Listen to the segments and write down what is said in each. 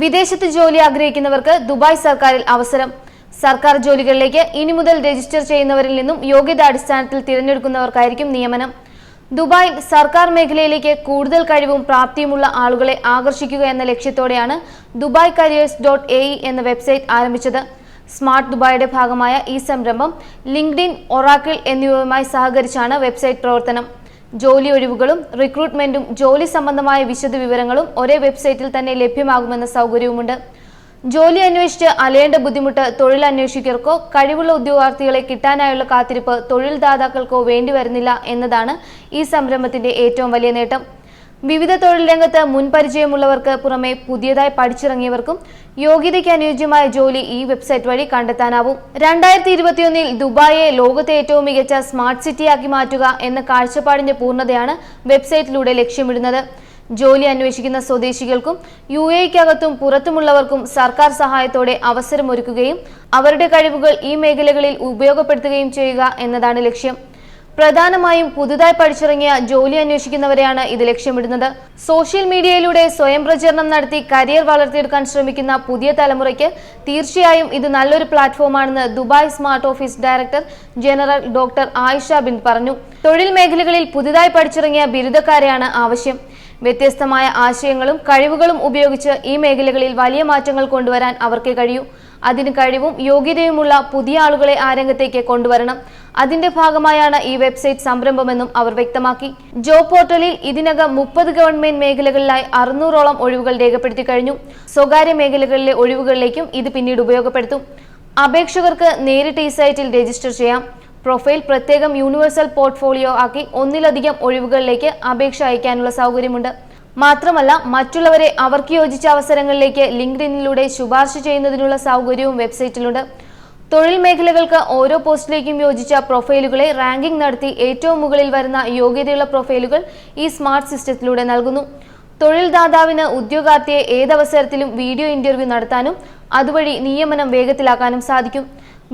വിദേശത്ത് ജോലി ആഗ്രഹിക്കുന്നവർക്ക് ദുബായ് സർക്കാരിൽ അവസരം. സർക്കാർ ജോലികളിലേക്ക് ഇനി മുതൽ രജിസ്റ്റർ ചെയ്യുന്നവരിൽ നിന്നും യോഗ്യതാടിസ്ഥാനത്തിൽ തിരഞ്ഞെടുക്കുന്നവർക്കായിരിക്കും നിയമനം. ദുബായിൽ സർക്കാർ മേഖലയിലേക്ക് കൂടുതൽ കഴിവും പ്രാപ്തിയുമുള്ള ആളുകളെ ആകർഷിക്കുക എന്ന ലക്ഷ്യത്തോടെയാണ് ദുബായ് കരിയേഴ്സ് ഡോട്ട് എ എന്ന വെബ്സൈറ്റ് ആരംഭിച്ചത്. സ്മാർട്ട് ദുബായിയുടെ ഭാഗമായ ഈ സംരംഭം ലിങ്ക്ഡിൻ ഒറാക്കിൾ എന്നിവയുമായി സഹകരിച്ചാണ് വെബ്സൈറ്റ് പ്രവർത്തനം. ജോലി ഒഴിവുകളും റിക്രൂട്ട്മെന്റും ജോലി സംബന്ധമായ വിശദ വിവരങ്ങളും ഒരേ വെബ്സൈറ്റിൽ തന്നെ ലഭ്യമാകുമെന്ന സൗകര്യവുമുണ്ട്. ജോലി അന്വേഷിച്ച് അലയേണ്ട ബുദ്ധിമുട്ട് തൊഴിൽ അന്വേഷകർക്കോ കഴിവുള്ള ഉദ്യോഗാർത്ഥികളെ കിട്ടാനായുള്ള കാത്തിരിപ്പ് തൊഴിൽദാതാക്കൾക്കോ വേണ്ടിവരുന്നില്ല എന്നതാണ് ഈ സംരംഭത്തിന്റെ ഏറ്റവും വലിയ നേട്ടം. വിവിധ തൊഴിൽ രംഗത്ത് മുൻപരിചയമുള്ളവർക്ക് പുറമെ പുതിയതായി പഠിച്ചിറങ്ങിയവർക്കും യോഗ്യതയ്ക്ക് അനുയോജ്യമായ ജോലി ഈ വെബ്സൈറ്റ് വഴി കണ്ടെത്താനാവും. രണ്ടായിരത്തി ഇരുപത്തിയൊന്നിൽ ദുബായെ ലോകത്തെ ഏറ്റവും മികച്ച സ്മാർട്ട് സിറ്റിയാക്കി മാറ്റുക എന്ന കാഴ്ചപ്പാടിന്റെ പൂർണതയാണ് വെബ്സൈറ്റിലൂടെ ലക്ഷ്യമിടുന്നത്. ജോലി അന്വേഷിക്കുന്ന സ്വദേശികൾക്കും യു എക്കകത്തും പുറത്തുമുള്ളവർക്കും സർക്കാർ സഹായത്തോടെ അവസരമൊരുക്കുകയും അവരുടെ കഴിവുകൾ ഈ മേഖലകളിൽ ഉപയോഗപ്പെടുത്തുകയും ചെയ്യുക എന്നതാണ് ലക്ഷ്യം. പ്രധാനമായും പുതുതായി പഠിച്ചിറങ്ങിയ ജോലി അന്വേഷിക്കുന്നവരെയാണ് ഇത് ലക്ഷ്യമിടുന്നത്. സോഷ്യൽ മീഡിയയിലൂടെ സ്വയം പ്രചരണം നടത്തി കരിയർ വളർത്തിയെടുക്കാൻ ശ്രമിക്കുന്ന പുതിയ തലമുറയ്ക്ക് തീർച്ചയായും ഇത് നല്ലൊരു പ്ലാറ്റ്ഫോമാണെന്ന് Dubai smart office director general doctor Aisha bin പറഞ്ഞു. തൊഴിൽ മേഖലകളിൽ പുതുതായി പഠിച്ചിറങ്ങിയ ബിരുദക്കാരെയാണ് ആവശ്യം. വ്യത്യസ്തമായ ആശയങ്ങളും കഴിവുകളും ഉപയോഗിച്ച് ഈ മേഖലകളിൽ വലിയ മാറ്റങ്ങൾ കൊണ്ടുവരാൻ അവർക്ക് കഴിയൂ. അതിന് കഴിവും യോഗ്യതയുമുള്ള പുതിയ ആളുകളെ ആ രംഗത്തേക്ക് കൊണ്ടുവരണം. അതിന്റെ ഭാഗമായാണ് ഈ വെബ്സൈറ്റ് സംരംഭമെന്നും അവർ വ്യക്തമാക്കി. ജോബ് പോർട്ടലിൽ ഇതിനകം മുപ്പത് ഗവൺമെന്റ് മേഖലകളിലായി അറുന്നൂറോളം ഒഴിവുകൾ രേഖപ്പെടുത്തി കഴിഞ്ഞു. സ്വകാര്യ മേഖലകളിലെ ഒഴിവുകളിലേക്കും ഇത് പിന്നീട് ഉപയോഗപ്പെടുത്തും. അപേക്ഷകർക്ക് നേരിട്ട് ഈ സൈറ്റിൽ രജിസ്റ്റർ ചെയ്യാം. പ്രൊഫൈൽ പ്രത്യേകം യൂണിവേഴ്സൽ പോർട്ട്ഫോളിയോ ആക്കി ഒന്നിലധികം ഒഴിവുകളിലേക്ക് അപേക്ഷ അയക്കാനുള്ള സൗകര്യമുണ്ട്. മാത്രമല്ല മറ്റുള്ളവരെ അവർക്ക് യോജിച്ച അവസരങ്ങളിലേക്ക് ലിങ്ക്ഡിനിലൂടെ ശുപാർശ ചെയ്യുന്നതിനുള്ള സൗകര്യവും വെബ്സൈറ്റിലുണ്ട്. തൊഴിൽ മേഖലകൾക്ക് ഓരോ പോസ്റ്റിലേക്കും യോജിച്ച പ്രൊഫൈലുകളെ റാങ്കിംഗ് നടത്തി ഏറ്റവും മുകളിൽ വരുന്ന യോഗ്യതയുള്ള പ്രൊഫൈലുകൾ ഈ സ്മാർട്ട് സിസ്റ്റത്തിലൂടെ നൽകുന്നു. തൊഴിൽ ദാതാവിന് ഉദ്യോഗാർത്ഥിയെ ഏതവസരത്തിലും വീഡിയോ ഇന്റർവ്യൂ നടത്താനും അതുവഴി നിയമനം വേഗത്തിലാക്കാനും സാധിക്കും.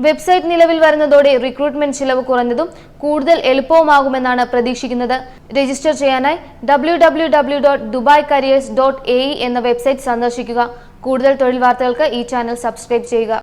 വെബ്സൈറ്റ് നിലവിൽ വരുന്നതോടെ റിക്രൂട്ട്മെന്റ് ചിലവ് കുറഞ്ഞതും കൂടുതൽ എളുപ്പവുമാകുമെന്നാണ് പ്രതീക്ഷിക്കുന്നത്. രജിസ്റ്റർ ചെയ്യാനായി W W W dot Dubai careers dot A എന്ന വെബ്സൈറ്റ് സന്ദർശിക്കുക. കൂടുതൽ തൊഴിൽ വാർത്തകൾക്ക് ഈ ചാനൽ സബ്സ്ക്രൈബ് ചെയ്യുക.